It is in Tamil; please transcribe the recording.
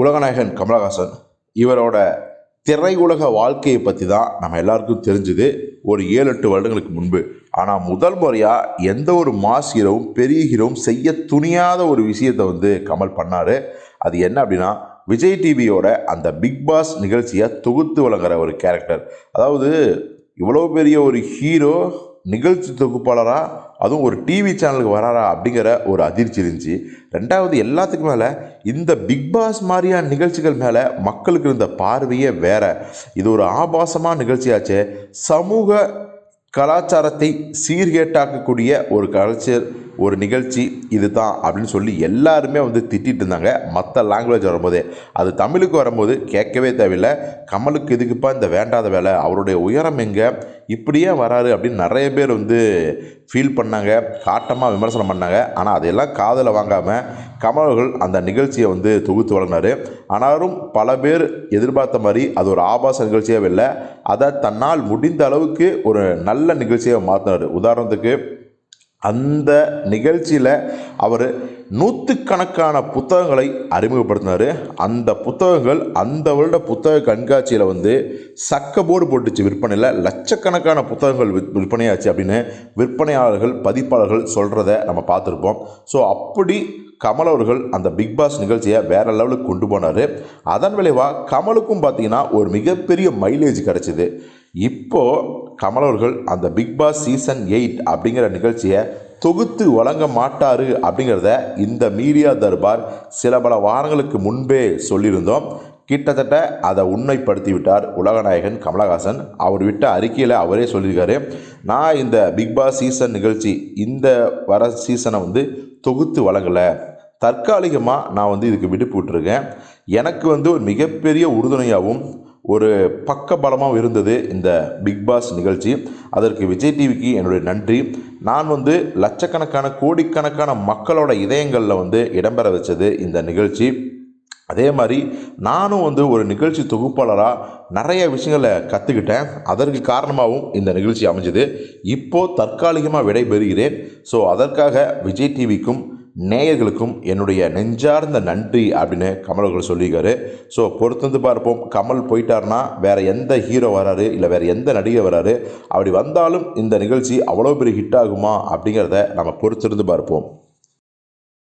உலகநாயகன் கமலஹாசன் இவரோட திரையுலக வாழ்க்கையை பற்றி தான் நம்ம எல்லாருக்கும் தெரிஞ்சுது ஒரு ஏழு எட்டு வருடங்களுக்கு முன்பு. ஆனால் முதல் முறையாக எந்த ஒரு மாஸ் ஹீரோவும் பெரிய ஹீரோவும் செய்ய துணியாத ஒரு விஷயத்தை வந்து கமல் பண்ணார். அது என்ன அப்படின்னா விஜய் டிவியோட அந்த பிக் பாஸ் நிகழ்ச்சியை தொகுத்து வழங்குற ஒரு கேரக்டர். அதாவது இவ்வளோ பெரிய ஒரு ஹீரோ நிகழ்ச்சி தொகுப்பாளராக அதுவும் ஒரு டிவி சேனலுக்கு வராரா? அப்படிங்கிற ஒரு அதிர்ச்சி இருந்துச்சு. ரெண்டாவது எல்லாத்துக்கும் மேலே இந்த பிக் பாஸ் மாதிரியான நிகழ்ச்சிகள் மேலே மக்களுக்கு இருந்த பார்வையே வேற. இது ஒரு ஆபாசமான நிகழ்ச்சியாச்சே. சமூக கலாச்சாரத்தை சீர்கேட்டாக்கக்கூடிய ஒரு கல்ச்சர் ஒரு நிகழ்ச்சி இது தான் அப்படின்னு சொல்லி எல்லாருமே வந்து திட்டிகிட்டு இருந்தாங்க. மற்ற லாங்குவேஜ் வரும்போதே. அது தமிழுக்கு வரும்போது கேட்கவே தேவையில்லை. கமலுக்கு எதுக்குப்பா இந்த வேண்டாத வேலை? அவருடைய உயரம் எங்கே? இப்படியே வராரு அப்படின்னு நிறைய பேர் வந்து ஃபீல் பண்ணாங்க. காட்டமாக விமர்சனம் பண்ணாங்க. ஆனால் அதையெல்லாம் காதில் வாங்காமல் கமல் அவர்கள் அந்த நிகழ்ச்சியை வந்து தொகுத்து வழங்கினார். ஆனாலும் பல பேர் எதிர்பார்த்த மாதிரி அது ஒரு ஆபாச நிகழ்ச்சியாகவே இல்லை. அதை தன்னால் முடிந்த அளவுக்கு ஒரு நல்ல நிகழ்ச்சியாக மாற்றினார் உதாரணத்துக்கு அந்த நிகழ்ச்சியில் அவர் நூற்றுக்கணக்கான புத்தகங்களை அறிமுகப்படுத்தினார். அந்த புத்தகங்கள் அந்த வருட புத்தக கண்காட்சியில் வந்து சக்க போர்டு போட்டுச்சு விற்பனையில். லட்சக்கணக்கான புத்தகங்கள் விற் விற்பனையாச்சு அப்படின்னு விற்பனையாளர்கள் பதிப்பாளர்கள் சொல்கிறத நம்ம பார்த்துருப்போம். ஸோ அப்படி கமல் அவர்கள் அந்த பிக் பாஸ் நிகழ்ச்சியை வேறு லெவலுக்கு கொண்டு போனார். அதன் விளைவாக கமலுக்கும் பார்த்திங்கன்னா ஒரு மிகப்பெரிய மைலேஜ் கிடச்சிது. இப்போது கமல் அவர்கள் அந்த பிக் பாஸ் சீசன் எயிட் அப்படிங்கிற நிகழ்ச்சியை தொகுத்து வழங்க மாட்டார் அப்படிங்கிறத இந்த மீடியா தர்பார் சில பல வாரங்களுக்கு முன்பே சொல்லியிருந்தோம். கிட்டத்தட்ட அதை உண்மைப்படுத்தி விட்டார் உலகநாயகன் கமலஹாசன். அவர் விட்ட அறிக்கையில் அவரே சொல்லியிருக்காரு. நான் இந்த பிக் பாஸ் சீசன் நிகழ்ச்சி இந்த வர சீசனை வந்து தொகுத்து வழங்கலை. தற்காலிகமாக நான் வந்து இதுக்கு விடுப்பு விட்டுருக்கேன். எனக்கு வந்து ஒரு மிகப்பெரிய உறுதுணையாகவும் ஒரு பக்கபலமாகவும் இருந்தது இந்த பிக் பாஸ் நிகழ்ச்சி. அதற்கு விஜய் டிவிக்கு என்னுடைய நன்றி. நான் வந்து லட்சக்கணக்கான கோடிக்கணக்கான மக்களோட இதயங்களில் வந்து இடம்பெற வச்சது இந்த நிகழ்ச்சி. அதே மாதிரி நானும் வந்து ஒரு நிகழ்ச்சி தொகுப்பாளராக நிறைய விஷயங்களை கற்றுக்கிட்டேன் அதற்கு காரணமாகவும் இந்த நிகழ்ச்சி அமைஞ்சது. இப்போது தற்காலிகமாக விடைபெறுகிறேன். ஸோ அதற்காக விஜய் டிவிக்கும் நேயர்களுக்கும் என்னுடைய நெஞ்சார்ந்த நன்றி அப்படின்னு கமல் அவர்கள் சொல்லியிருக்காரு. ஸோ பொறுத்திருந்து பார்ப்போம். கமல் போயிட்டார்னா வேறு எந்த ஹீரோ வராரு? இல்லை வேறு எந்த நடிகை வராரு? அப்படி வந்தாலும் இந்த நிகழ்ச்சி அவ்வளோ பெரிய ஹிட் ஆகுமா அப்படிங்கிறத நம்ம பொறுத்திருந்து பார்ப்போம்.